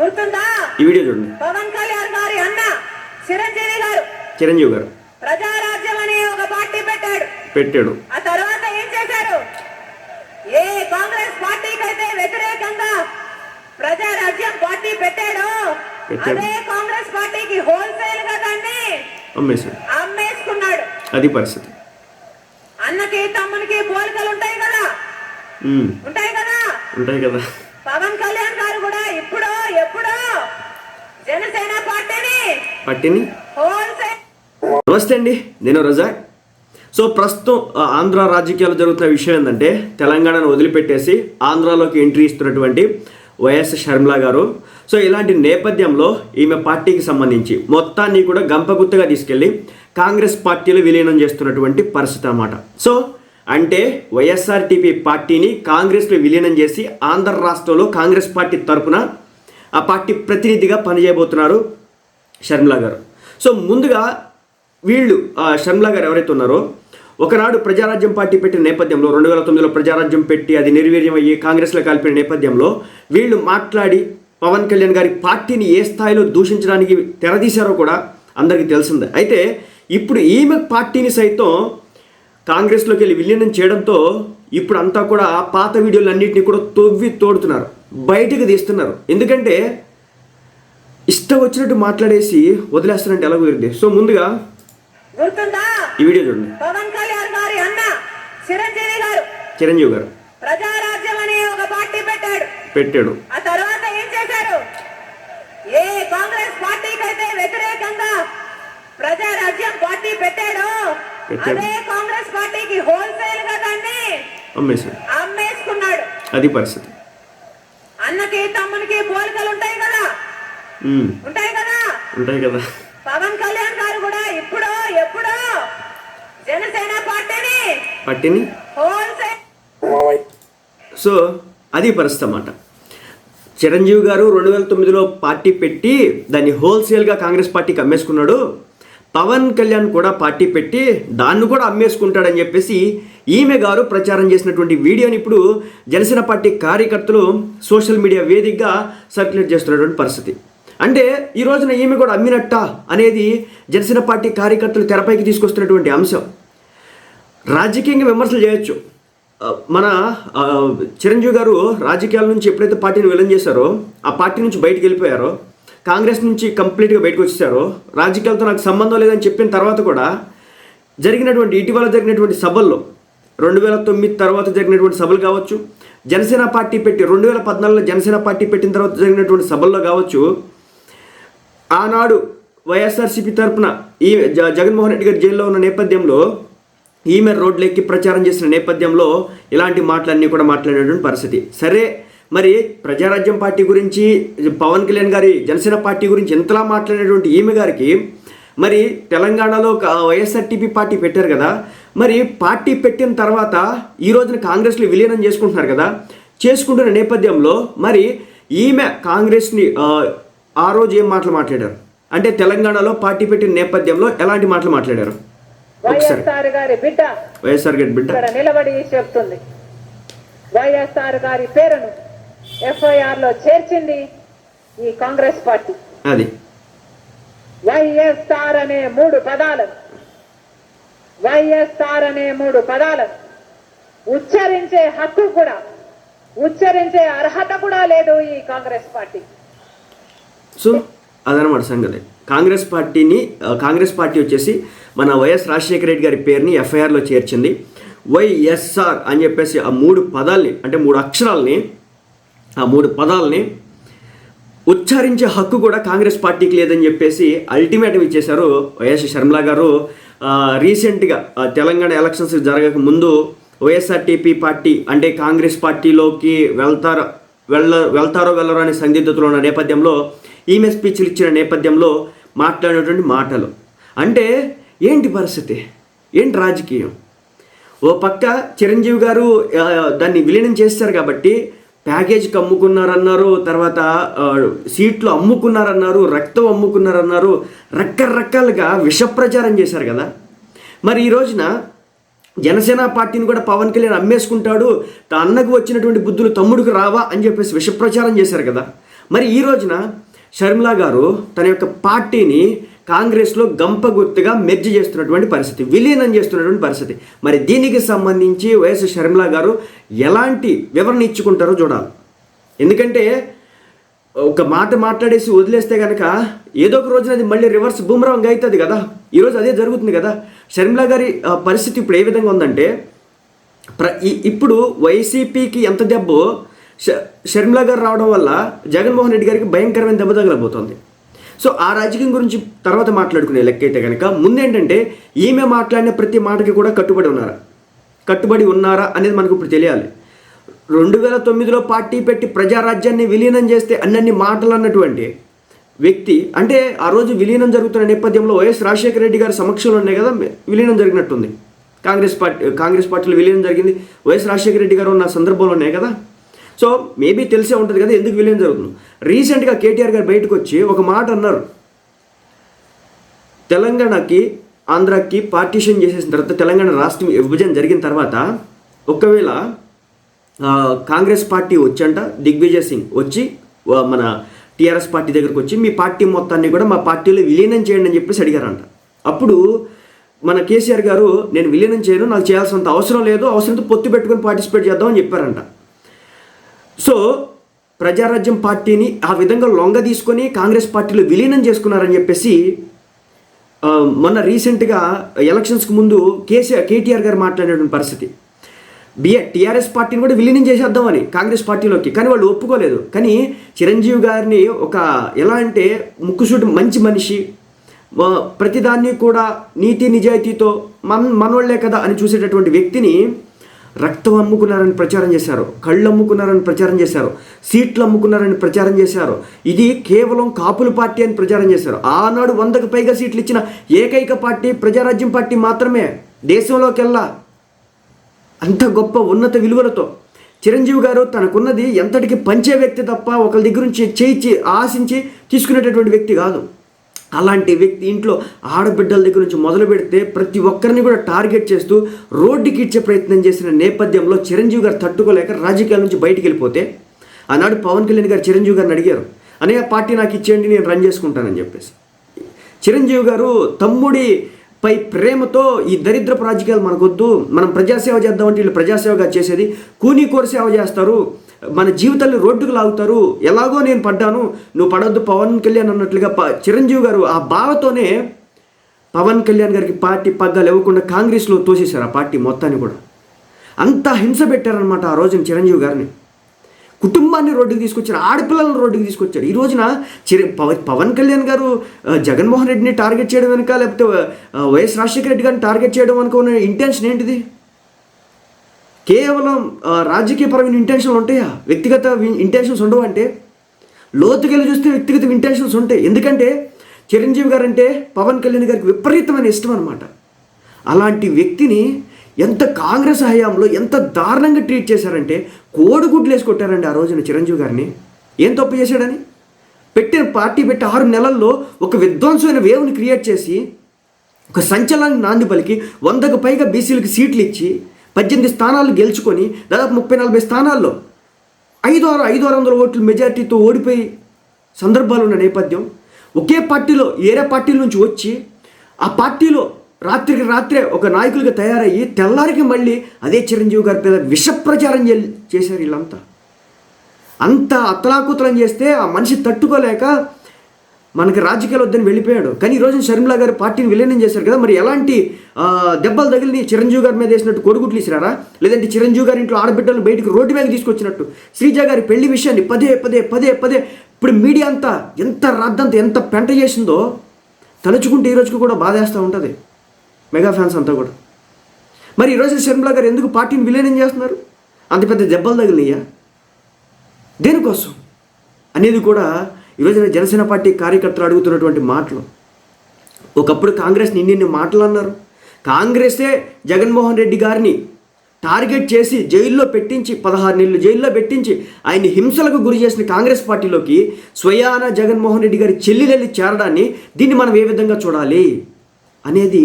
గుర్తుందా? ఈ వీడియో చూడండి. పవన్ కళ్యాణ్ గారి అన్న చిరంజీవి గారు. చిరంజీవి గారు. ప్రజారాజ్యం అనే ఒక పార్టీ పెట్టాడు. పెట్టాడు. ఆ తర్వాత ఏం చేశారు? ఏ కాంగ్రెస్ పార్టీకి అయితే వ్యతిరేకంగా ప్రజారాజ్యం పార్టీ పెట్టాడో. అదే కాంగ్రెస్ పార్టీకి హోల్సేల్గా దాన్ని అమ్మేశాడు. అమ్మేసుకున్నాడు. అది పరిస్థితి. అన్నకి తమ్మునికి పోలికలు ఉంటాయి కదా. ఉంటాయి కదా. ఉంటాయి కదా పవన్ కళ్యాణ్ గారు కూడా ఇప్పుడు ఎప్పుడో జనసేన పార్టీని పట్టిని నమస్తే అండి నేను రజాక్ సో ప్రస్తుతం ఆంధ్ర రాజకీయాలు జరుగుతున్న విషయం ఏంటంటే తెలంగాణను వదిలిపెట్టేసి ఆంధ్రాలోకి ఎంట్రీ ఇస్తున్నటువంటి వైఎస్ షర్మిల గారు. సో ఇలాంటి నేపథ్యంలో ఈమె పార్టీకి సంబంధించి మొత్తాన్ని కూడా గంపగుత్తగా తీసుకెళ్ళి కాంగ్రెస్ పార్టీలో విలీనం చేస్తున్నటువంటి పరిస్థితి అన్నమాట. సో అంటే వైఎస్ఆర్టీపీ పార్టీని కాంగ్రెస్లో విలీనం చేసి ఆంధ్ర రాష్ట్రంలో కాంగ్రెస్ పార్టీ తరపున ఆ పార్టీ ప్రతినిధిగా పనిచేయబోతున్నారు షర్మిల గారు. సో ముందుగా వీళ్ళు ఆ షర్మిల గారు ఎవరైతే ఉన్నారో ఒకనాడు ప్రజారాజ్యం పార్టీ పెట్టిన నేపథ్యంలో రెండు వేల తొమ్మిదిలో ప్రజారాజ్యం పెట్టి అది నిర్వీర్యం అయ్యి కాంగ్రెస్లో కలిపిన నేపథ్యంలో వీళ్ళు మాట్లాడి పవన్ కళ్యాణ్ గారి పార్టీని ఏ స్థాయిలో దూషించడానికి తెరదీశారో కూడా అందరికీ తెలిసిందే. అయితే ఇప్పుడు ఈమె పార్టీని సైతం కాంగ్రెస్లోకి వెళ్ళి విలీనం చేయడంతో ఇప్పుడు అంతా కూడా పాత పాత వీడియోలన్నింటినీ కూడా తొవ్వి తోడుతున్నారు. బయటకు తీస్తున్నారు. ఎందుకంటే ఇష్టం వచ్చినట్టు మాట్లాడేసి వదిలేస్తారంటే ఎలా కుదిరింది సో ముందుగా ఈ వీడియో చూడండి. పవన్ కళ్యాణ్ గారి అన్న చిరంజీవి గారు. చిరంజీవి గారు. ప్రజారాజ్యం అనే ఒక పార్టీ పెట్టాడు. పెట్టాడు. ఆ తర్వాత ఏం చేశారు? ఏ కాంగ్రెస్ పార్టీకి అయితే వ్యతిరేకంగా ప్రజారాజ్యం పార్టీ పెట్టాడో పెట్టాడు. అదే కాంగ్రెస్ పార్టీకి హోల్సేల్గా దాన్ని అమ్మేశాడు. అమ్మేసుకున్నాడు. అది పరిస్థితి. అన్నకి తమ్మునికి పోలికలు ఉంటాయి కదా. ఉంటాయి కదా? ఉంటాయి కదా. పవన్ కళ్యాణ్ గారు కూడా ఇప్పుడు ఎప్పుడో జనసేన పార్టీని పట్టిని హోల్సేల్ సో అది పరిస్థితి అన్నమాట చిరంజీవి గారు రెండు వేల తొమ్మిదిలో పార్టీ పెట్టి దాన్ని హోల్సేల్గా కాంగ్రెస్ పార్టీకి అమ్మేసుకున్నాడు. పవన్ కళ్యాణ్ కూడా పార్టీ పెట్టి దాన్ని కూడా అమ్మేసుకుంటాడని చెప్పేసి ఈమె గారు ప్రచారం చేసినటువంటి వీడియోని ఇప్పుడు జనసేన పార్టీ కార్యకర్తలు సోషల్ మీడియా వేదికగా సర్క్యులేట్ చేస్తున్నటువంటి పరిస్థితి. అంటే ఈ రోజున ఈమె కూడా అమ్మినట్ట అనేది జనసేన పార్టీ కార్యకర్తలు తెరపైకి తీసుకొస్తున్నటువంటి అంశం. రాజకీయంగా విమర్శలు చేయొచ్చు. మన చిరంజీవి గారు రాజకీయాల నుంచి ఎప్పుడైతే పార్టీని విలన్ చేశారో ఆ పార్టీ నుంచి బయటకు వెళ్ళిపోయారో కాంగ్రెస్ నుంచి కంప్లీట్గా బయటకు వచ్చేసారో రాజకీయాలతో నాకు సంబంధం లేదని చెప్పిన తర్వాత కూడా జరిగినటువంటి ఇటీవల జరిగినటువంటి సభల్లో రెండు వేల తొమ్మిది తర్వాత జరిగినటువంటి సభలు కావచ్చు జనసేన పార్టీ పెట్టి రెండు వేల పద్నాలుగులో జనసేన పార్టీ పెట్టిన తర్వాత జరిగినటువంటి సభల్లో కావచ్చు ఆనాడు వైఎస్ఆర్సీపీ తరఫున ఈ జగన్మోహన్ రెడ్డి గారు జైల్లో ఉన్న నేపథ్యంలో ఈమె రోడ్లెక్కి ప్రచారం చేసిన నేపథ్యంలో ఇలాంటి మాటలన్నీ కూడా మాట్లాడేటువంటి పరిస్థితి. సరే మరి ప్రజారాజ్యం పార్టీ గురించి పవన్ కళ్యాణ్ గారి జనసేన పార్టీ గురించి ఎంతలా మాట్లాడేటువంటి ఈమె గారికి మరి తెలంగాణలో ఒక వైఎస్ఆర్టీపీ పార్టీ పెట్టారు కదా మరి పార్టీ పెట్టిన తర్వాత ఈ రోజున కాంగ్రెస్లో విలీనం చేసుకుంటున్నారు కదా. చేసుకుంటున్న నేపథ్యంలో మరి ఈమె కాంగ్రెస్ని ఆ, రోజు ఏం మాటలు మాట్లాడారు? అంటే తెలంగాణలో పార్టీ పెట్టిన నేపథ్యంలో ఎలాంటి మాటలు మాట్లాడారు? వైఎస్ఆర్ గారి బిడ్డ వైఎస్ఆర్ గడ్ బిడ్డ. నిలబడి చెప్తుంది. వైఎస్ఆర్ గారి పేరును ఎఫ్ఐఆర్లో చేర్చింది ఈ కాంగ్రెస్ పార్టీ. అది. వైఎస్ఆర్ అనే మూడు పదాలను వైఎస్ఆర్ అనే మూడు పదాలను ఉచ్చరించే హక్కు కూడా ఉచ్చరించే అర్హత కూడా లేదు ఈ కాంగ్రెస్ పార్టీ. సో అదనమాట సంగతి. కాంగ్రెస్ పార్టీని కాంగ్రెస్ పార్టీ వచ్చేసి మన వైఎస్ రాజశేఖర రెడ్డి గారి పేరుని ఎఫ్ఐఆర్లో చేర్చింది. వైఎస్ఆర్ అని చెప్పేసి ఆ మూడు పదాల్ని అంటే మూడు అక్షరాలని ఆ మూడు పదాలని ఉచ్చరించే హక్కు కూడా కాంగ్రెస్ పార్టీకి లేదని చెప్పేసి అల్టిమేటం ఇచ్చేశారు వైఎస్ షర్మిల గారు. రీసెంట్గా తెలంగాణ ఎలక్షన్స్ జరగక ముందు వైఎస్ఆర్టీపీ పార్టీ అంటే కాంగ్రెస్ పార్టీలోకి వెళ్తారో వెళ్ళ వెళ్తారో వెళ్ళరో అనే సందిగ్ధతలో ఉన్న నేపథ్యంలో ఈమె స్పీచ్లు ఇచ్చిన నేపథ్యంలో మాట్లాడినటువంటి మాటలు. అంటే ఏంటి పరిస్థితి? ఏంటి రాజకీయం? ఓ పక్క చిరంజీవి గారు దాన్ని విలీనం చేస్తారు కాబట్టి ప్యాకేజీకి అమ్ముకున్నారన్నారు తర్వాత సీట్లు అమ్ముకున్నారన్నారు రక్తం అమ్ముకున్నారన్నారు రకరకాలుగా విషప్రచారం చేశారు కదా. మరి ఈ రోజున జనసేన పార్టీని కూడా పవన్ కళ్యాణ్ అమ్మేసుకుంటాడు తా అన్నకు వచ్చినటువంటి బుద్ధులు తమ్ముడికి రావా అని చెప్పేసి విషప్రచారం చేశారు కదా. మరి ఈ రోజున షర్మిలా గారు తన యొక్క పార్టీని కాంగ్రెస్లో గంపగుర్తుగా మెర్జ్ చేస్తున్నటువంటి పరిస్థితి విలీనం చేస్తున్నటువంటి పరిస్థితి. మరి దీనికి సంబంధించి వైఎస్ షర్మిలా గారు ఎలాంటి వివరణ ఇచ్చుకుంటారో చూడాలి. ఎందుకంటే ఒక మాట మాట్లాడేసి వదిలేస్తే కనుక ఏదో ఒక రోజున అది మళ్ళీ రివర్స్ బూమరాంగ్ అవుతుంది కదా. ఈరోజు అదే జరుగుతుంది కదా. షర్మిలా గారి పరిస్థితి ఇప్పుడు ఏ విధంగా ఉందంటే ప్ర ఈ- ఇప్పుడు వైసీపీకి ఎంత దెబ్బో ష- షర్మిలా గారు రావడం వల్ల జగన్మోహన్ రెడ్డి గారికి భయంకరమైన దెబ్బ తగలబోతోంది. సో ఆ రాజకీయం గురించి తర్వాత మాట్లాడుకునే లెక్క అయితే కనుక ముందేంటంటే ఈమె మాట్లాడిన ప్రతి మాటకి కూడా కట్టుబడి ఉన్నారా? కట్టుబడి ఉన్నారా అనేది మనకు ఇప్పుడు తెలియాలి. రెండు వేల తొమ్మిదిలో పార్టీ పెట్టి ప్రజారాజ్యాన్ని విలీనం చేస్తే అన్నన్ని మాటలు అన్నటువంటి వ్యక్తి అంటే ఆ రోజు విలీనం జరుగుతున్న నేపథ్యంలో వైఎస్ రాజశేఖర రెడ్డి గారి సమక్షంలో ఉన్నాయి కదా విలీనం జరిగినట్టుంది. కాంగ్రెస్ పార్టీ కాంగ్రెస్ పార్టీలో విలీనం జరిగింది వైఎస్ రాజశేఖర రెడ్డి గారు ఉన్న సందర్భంలో ఉన్నాయి కదా. సో మేబీ తెలిసే ఉంటుంది కదా ఎందుకు విలీనం జరుగుతుంది రీసెంట్గా కేటీఆర్ గారు బయటకు వచ్చి ఒక మాట అన్నారు. తెలంగాణకి ఆంధ్రాకి పార్టీషన్ చేసేసిన తర్వాత తెలంగాణ రాష్ట్రం విభజన జరిగిన తర్వాత ఒకవేళ కాంగ్రెస్ పార్టీ వచ్చంట దిగ్విజయ్ సింగ్ వచ్చి మన టీఆర్ఎస్ పార్టీ దగ్గరకు వచ్చి మీ పార్టీ మొత్తాన్ని కూడా మా పార్టీలో విలీనం చేయండి అని చెప్పేసి అడిగారంట. అప్పుడు మన కేసీఆర్ గారు నేను విలీనం చేయను నాకు చేయాల్సినంత అవసరం లేదు అవసరంతో పొత్తు పెట్టుకుని పార్టిసిపేట్ చేద్దామని చెప్పారంట. సో ప్రజారాజ్యం పార్టీని ఆ విధంగా లొంగ తీసుకొని కాంగ్రెస్ పార్టీలో విలీనం చేసుకున్నారని చెప్పేసి మొన్న రీసెంట్గా ఎలక్షన్స్కి ముందు కేసీఆర్ కేటీఆర్ గారు మాట్లాడేటువంటి పరిస్థితి. బిఏ టీఆర్ఎస్ పార్టీని కూడా విలీనం చేసేద్దామని కాంగ్రెస్ పార్టీలోకి. కానీ వాళ్ళు ఒప్పుకోలేదు. కానీ చిరంజీవి గారిని ఒక ఎలా అంటే ముక్కుసూటి మంచి మనిషి ప్రతిదాన్ని కూడా నీతి నిజాయితీతో మన మనోళ్ళే కదా అని చూసేటటువంటి వ్యక్తిని రక్తం అమ్ముకున్నారని ప్రచారం చేశారు కళ్ళు అమ్ముకున్నారని ప్రచారం చేశారు సీట్లు అమ్ముకున్నారని ప్రచారం చేశారు ఇది కేవలం కాపుల పార్టీ అని ప్రచారం చేశారు. ఆనాడు వందకు పైగా సీట్లు ఇచ్చిన ఏకైక పార్టీ ప్రజారాజ్యం పార్టీ మాత్రమే దేశంలోకెల్లా. అంత గొప్ప ఉన్నత విలువలతో. చిరంజీవి గారు తనకున్నది ఎంతటికి పంచే వ్యక్తి తప్ప ఒకరి దగ్గర నుంచి చేయించి ఆశించి తీసుకునేటటువంటి వ్యక్తి కాదు. అలాంటి వ్యక్తి ఇంట్లో ఆడబిడ్డల దగ్గర నుంచి మొదలు పెడితే ప్రతి ఒక్కరిని కూడా టార్గెట్ చేస్తూ రోడ్డుకి ఇచ్చే ప్రయత్నం చేసిన నేపథ్యంలో చిరంజీవి గారు తట్టుకోలేక రాజకీయాల నుంచి బయటికి వెళ్ళిపోతే ఆనాడు పవన్ కళ్యాణ్ గారు చిరంజీవి గారిని అడిగారు అనే పార్టీ నాకు ఇచ్చేయండి నేను రన్ చేసుకుంటానని చెప్పేసి. చిరంజీవి గారు తమ్ముడి పై ప్రేమతో ఈ దరిద్రపు రాజకీయాలు మనకొద్దు మనం ప్రజాసేవ చేద్దామంటే వీళ్ళు ప్రజాసేవగా చేసేది కూనీ కోరి సేవ చేస్తారు మన జీవితాన్ని రోడ్డుకు లాగుతారు. ఎలాగో నేను పడ్డాను. నువ్వు పడొద్దు పవన్ కళ్యాణ్ అన్నట్లుగా ప- చిరంజీవి గారు ఆ బావతోనే పవన్ కళ్యాణ్ గారికి పార్టీ పగ్గాలు ఇవ్వకుండా కాంగ్రెస్లో తోసేశారు ఆ పార్టీ మొత్తాన్ని కూడా. అంత హింస పెట్టారనమాట ఆ రోజున చిరంజీవి గారిని. కుటుంబాన్ని రోడ్డుకి తీసుకొచ్చారు. ఆడపిల్లలను రోడ్డుకి తీసుకొచ్చారు. ఈ రోజున చిర పవన్ కళ్యాణ్ గారు జగన్మోహన్ రెడ్డిని టార్గెట్ చేయడం వెనుక లేకపోతే వైఎస్ రాజశేఖర రెడ్డి గారిని టార్గెట్ చేయడం వెనుక ఉన్న ఇంటెన్షన్ ఏంటిది? కేవలం రాజకీయ రాజకీయపరమైన ఇంటెన్షన్లు ఉంటాయా? వ్యక్తిగత ఇంటెన్షన్స్ ఉండవు అంటే? లోతుకెళ్ళి చూస్తే వ్యక్తిగత ఇంటెన్షన్స్ ఉంటాయి. ఎందుకంటే చిరంజీవి గారు అంటే పవన్ కళ్యాణ్ గారికి విపరీతమైన ఇష్టం అనమాట అలాంటి వ్యక్తిని ఎంత కాంగ్రెస్ హయాంలో ఎంత దారుణంగా ట్రీట్ చేశారంటే కోడిగుడ్లు వేసి కొట్టారండి ఆ రోజున చిరంజీవి గారిని. ఏం తప్పు చేశాడని? పెట్టిన పార్టీ పెట్టి ఆరు నెలల్లో ఒక విధ్వంసమైన వేవ్ని క్రియేట్ చేసి ఒక సంచలనానికి నాంది పలికి వందకు పైగా బీసీలకు సీట్లు ఇచ్చి పద్దెనిమిది స్థానాలు గెలుచుకొని దాదాపు ముప్పై నలభై స్థానాల్లో ఐదు ఆరు ఐదు ఆరు వందల ఓట్ల మెజార్టీతో ఓడిపోయి సందర్భాలు ఉన్న నేపథ్యం. ఒకే పార్టీలో ఏరే పార్టీల నుంచి వచ్చి ఆ పార్టీలో రాత్రికి రాత్రే ఒక నాయకులుగా తయారయ్యి తెల్లారికి మళ్ళీ అదే చిరంజీవి గారి మీద విష ప్రచారం చే- చేశారు వీళ్ళంతా. అంత అత్తలాకుతలం చేస్తే ఆ మనిషి తట్టుకోలేక మనకి రాజకీయాలు వద్దని వెళ్ళిపోయాడు. కానీ ఈ రోజున షర్మిలా గారు పార్టీని విలీనం చేశారు కదా మరి ఎలాంటి దెబ్బలు తగిలి చిరంజీవి గారి మీద వేసినట్టు కొడుగుట్లు ఇసిరారా? లేదంటే చిరంజీవి గారి ఇంట్లో ఆడబిడ్డలను బయటకు రోడ్డు మీద తీసుకొచ్చినట్టు? శ్రీజ గారి పెళ్ళి విషయాన్ని పదే పదే పదే పదే ఇప్పుడు మీడియా అంతా ఎంత రాద్దంతా ఎంత పెంట చేసిందో తలుచుకుంటే ఈ రోజుకి కూడా బాధేస్తూ ఉంటుంది. మెగా ఫ్యాన్స్ అంతా కూడా. మరి ఈరోజు షర్మిలా గారు ఎందుకు పార్టీని విలీనం చేస్తున్నారు? అంత పెద్ద దెబ్బలు తగిలినాయా దేనికోసం? అనేది కూడా ఈరోజు జనసేన పార్టీ కార్యకర్తలు అడుగుతున్నటువంటి మాటలు. ఒకప్పుడు కాంగ్రెస్ని నిన్నిన్ని మాటలు అన్నారు. కాంగ్రెసే జగన్మోహన్ రెడ్డి గారిని టార్గెట్ చేసి జైల్లో పెట్టించి పదహారు నెలలు జైల్లో పెట్టించి ఆయన హింసలకు గురి చేసిన కాంగ్రెస్ పార్టీలోకి స్వయాన జగన్మోహన్ రెడ్డి గారి చెల్లెలెళ్ళి చేరడాన్ని దీన్ని మనం ఏ విధంగా చూడాలి అనేది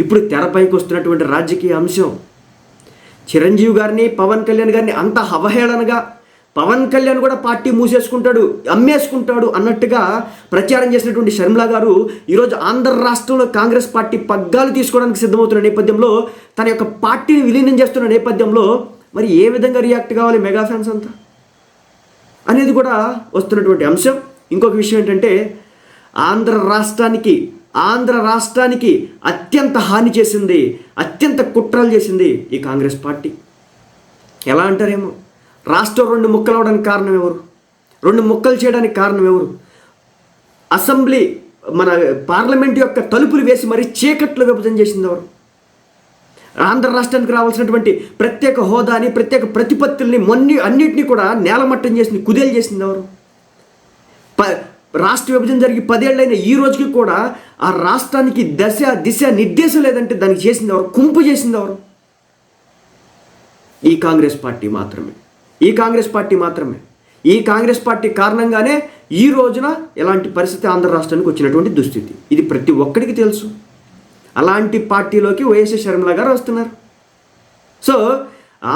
ఇప్పుడు తెరపైకి వస్తున్నటువంటి రాజకీయ అంశం. చిరంజీవి గారిని పవన్ కళ్యాణ్ గారిని అంత అవహేళనగా పవన్ కళ్యాణ్ కూడా పార్టీ మూసేసుకుంటాడు అమ్మేసుకుంటాడు అన్నట్టుగా ప్రచారం చేసినటువంటి షర్మిల గారు ఈరోజు ఆంధ్ర రాష్ట్రంలో కాంగ్రెస్ పార్టీ పగ్గాలు తీసుకోవడానికి సిద్ధమవుతున్న నేపథ్యంలో తన యొక్క పార్టీని విలీనం చేస్తున్న నేపథ్యంలో మరి ఏ విధంగా రియాక్ట్ కావాలి మెగా ఫ్యాన్స్ అంతా? అనేది కూడా వస్తున్నటువంటి అంశం. ఇంకొక విషయం ఏంటంటే ఆంధ్ర రాష్ట్రానికి ఆంధ్ర రాష్ట్రానికి అత్యంత హాని చేసింది అత్యంత కుట్రలు చేసింది ఈ కాంగ్రెస్ పార్టీ. ఎలా అంటారేమో? రాష్ట్రం రెండు ముక్కలు అవడానికి కారణం ఎవరు? రెండు ముక్కలు చేయడానికి కారణం ఎవరు? అసెంబ్లీ మన పార్లమెంట్ యొక్క తలుపులు వేసి మరీ చీకట్లు విభజన చేసింది ఎవరు? ఆంధ్ర రాష్ట్రానికి రావాల్సినటువంటి ప్రత్యేక హోదాని ప్రత్యేక ప్రతిపత్తుల్ని మొన్ని అన్నిటినీ కూడా నేలమట్టం చేసింది కుదేలు చేసింది ఎవరు? ప రాష్ట్ర విభజన జరిగి పదేళ్ళైన ఈ రోజుకి కూడా ఆ రాష్ట్రానికి దశ దిశ నిర్దేశం లేదంటే దానికి చేసింది ఎవరు? కుంపు చేసింది ఎవరు? ఈ కాంగ్రెస్ పార్టీ మాత్రమే. ఈ కాంగ్రెస్ పార్టీ మాత్రమే. ఈ కాంగ్రెస్ పార్టీ కారణంగానే ఈ రోజున ఎలాంటి పరిస్థితి ఆంధ్ర రాష్ట్రానికి వచ్చినటువంటి దుస్థితి. ఇది ప్రతి ఒక్కడికి తెలుసు. అలాంటి పార్టీలోకి వైఎస్ షర్మిల గారు వస్తున్నారు. సో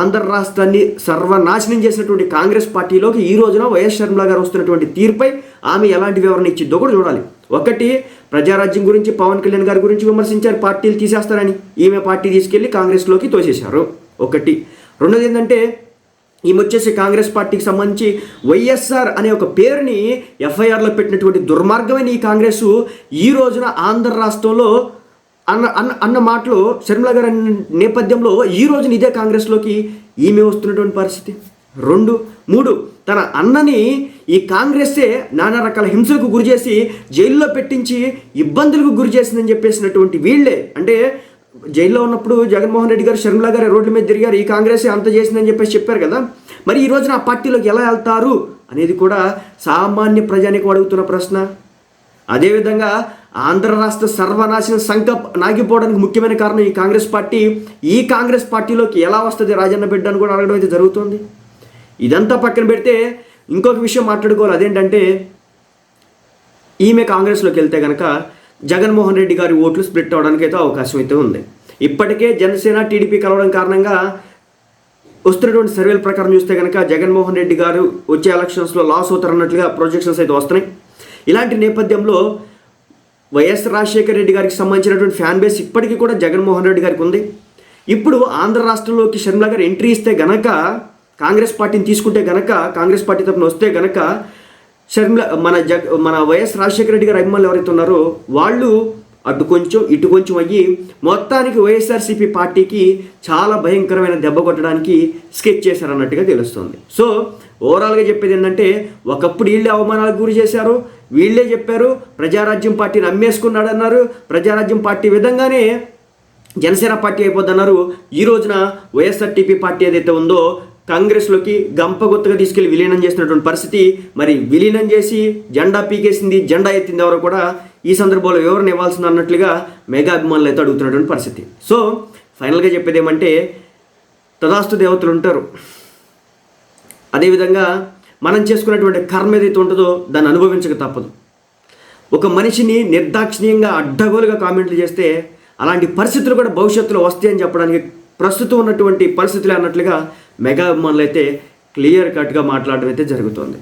ఆంధ్ర రాష్ట్రాన్ని సర్వనాశనం చేసినటువంటి కాంగ్రెస్ పార్టీలోకి ఈ రోజున వైఎస్ షర్మిల గారు వస్తున్నటువంటి తీరుపై ఆమె ఎలాంటి వివరణ ఇచ్చిద్దో కూడా చూడాలి. ఒకటి ప్రజారాజ్యం గురించి పవన్ కళ్యాణ్ గారి గురించి విమర్శించారు. పార్టీలు తీసేస్తారని ఈమె పార్టీ తీసుకెళ్ళి కాంగ్రెస్లోకి తోసేశారు. ఒకటి రెండోది ఏంటంటే ఈమె వచ్చేసి కాంగ్రెస్ పార్టీకి సంబంధించి వైఎస్ఆర్ అనే ఒక పేరుని ఎఫ్ఐఆర్లో పెట్టినటువంటి దుర్మార్గమైన ఈ కాంగ్రెస్ ఈ రోజున ఆంధ్ర రాష్ట్రంలో అన్న అన్న అన్న మాటలు శర్మిల గారి నేపథ్యంలో ఈ రోజున ఇదే కాంగ్రెస్లోకి ఈమె వస్తున్నటువంటి పరిస్థితి. రెండు మూడు తన అన్నని ఈ కాంగ్రెస్సే నానా రకాల హింసలకు గురి చేసి జైల్లో పెట్టించి ఇబ్బందులకు గురి చేసిందని చెప్పేసినటువంటి వీళ్ళే. అంటే జైల్లో ఉన్నప్పుడు జగన్మోహన్ రెడ్డి గారు షర్మిల గారు రోడ్ల మీద తిరిగారు ఈ కాంగ్రెస్ అంత చేసిందని చెప్పేసి చెప్పారు కదా. మరి ఈ రోజున ఆ పార్టీలోకి ఎలా వెళ్తారు అనేది కూడా సామాన్య ప్రజానికి అడుగుతున్న ప్రశ్న. అదేవిధంగా ఆంధ్ర రాష్ట్ర సర్వనాశనం సంక నాగిపోవడానికి ముఖ్యమైన కారణం ఈ కాంగ్రెస్ పార్టీ. ఈ కాంగ్రెస్ పార్టీలోకి ఎలా వస్తుంది రాజన్న బిడ్డ అని కూడా అడగడం అయితే జరుగుతుంది. ఇదంతా పక్కన పెడితే ఇంకొక విషయం మాట్లాడుకోవాలి. అదేంటంటే ఈమె కాంగ్రెస్లోకి వెళ్తే కనుక జగన్మోహన్ రెడ్డి గారి ఓట్లు స్ప్లిట్ అవడానికి అయితే అవకాశం అయితే ఉంది. ఇప్పటికే జనసేన టీడీపీ కలవడం కారణంగా వస్తున్నటువంటి సర్వేల ప్రకారం చూస్తే కనుక జగన్మోహన్ రెడ్డి గారు వచ్చే ఎలక్షన్స్లో లాస్ అవుతారన్నట్లుగా ప్రొజెక్షన్స్ అయితే వస్తున్నాయి. ఇలాంటి నేపథ్యంలో వైఎస్ రాజశేఖర రెడ్డి గారికి సంబంధించినటువంటి ఫ్యాన్ బేస్ ఇప్పటికీ కూడా జగన్మోహన్ రెడ్డి గారికి ఉంది. ఇప్పుడు ఆంధ్ర రాష్ట్రంలోకి షర్మిల గారు ఎంట్రీ ఇస్తే గనక కాంగ్రెస్ పార్టీని తీసుకుంటే గనక కాంగ్రెస్ పార్టీ తరఫున వస్తే గనక షర్మిల మన జగ మన వైఎస్ రాజశేఖర రెడ్డి గారు అభిమానులు ఎవరైతే ఉన్నారో వాళ్ళు అటు కొంచెం ఇటు కొంచెం అయ్యి మొత్తానికి వైఎస్ఆర్సీపీ పార్టీకి చాలా భయంకరమైన దెబ్బ కొట్టడానికి స్కెచ్ చేశారన్నట్టుగా తెలుస్తుంది. సో ఓవరాల్గా చెప్పేది ఏంటంటే ఒకప్పుడు వీళ్ళే అవమానాలకు గురి చేశారు వీళ్ళే చెప్పారు ప్రజారాజ్యం పార్టీని అమ్మేసుకున్నాడు అన్నారు ప్రజారాజ్యం పార్టీ విధంగానే జనసేన పార్టీ అయిపోద్దన్నారు. ఈ రోజున వైఎస్ఆర్టీపీ పార్టీ ఏదైతే ఉందో కాంగ్రెస్లోకి గంపగొత్తగా తీసుకెళ్ళి విలీనం చేసినటువంటి పరిస్థితి మరి విలీనం చేసి జెండా పీకేసింది జెండా ఎత్తింది ఎవరో కూడా ఈ సందర్భంలో వివరణ ఇవ్వాల్సింది అన్నట్లుగా మెగా అభిమానులు అయితే అడుగుతున్నటువంటి పరిస్థితి. సో ఫైనల్గా చెప్పేది ఏమంటే తదాస్తు దేవతలు ఉంటారు. అదేవిధంగా మనం చేసుకున్నటువంటి కర్మ ఏదైతే ఉంటుందో దాన్ని అనుభవించక తప్పదు. ఒక మనిషిని నిర్దాక్షిణ్యంగా అడ్డగోలుగా కామెంట్లు చేస్తే అలాంటి పరిస్థితులు కూడా భవిష్యత్తులో వస్తాయని చెప్పడానికి ప్రస్తుతం ఉన్నటువంటి పరిస్థితులు అన్నట్లుగా మెగా అభిమానులు అయితే క్లియర్ కట్గా మాట్లాడడం అయితే జరుగుతుంది.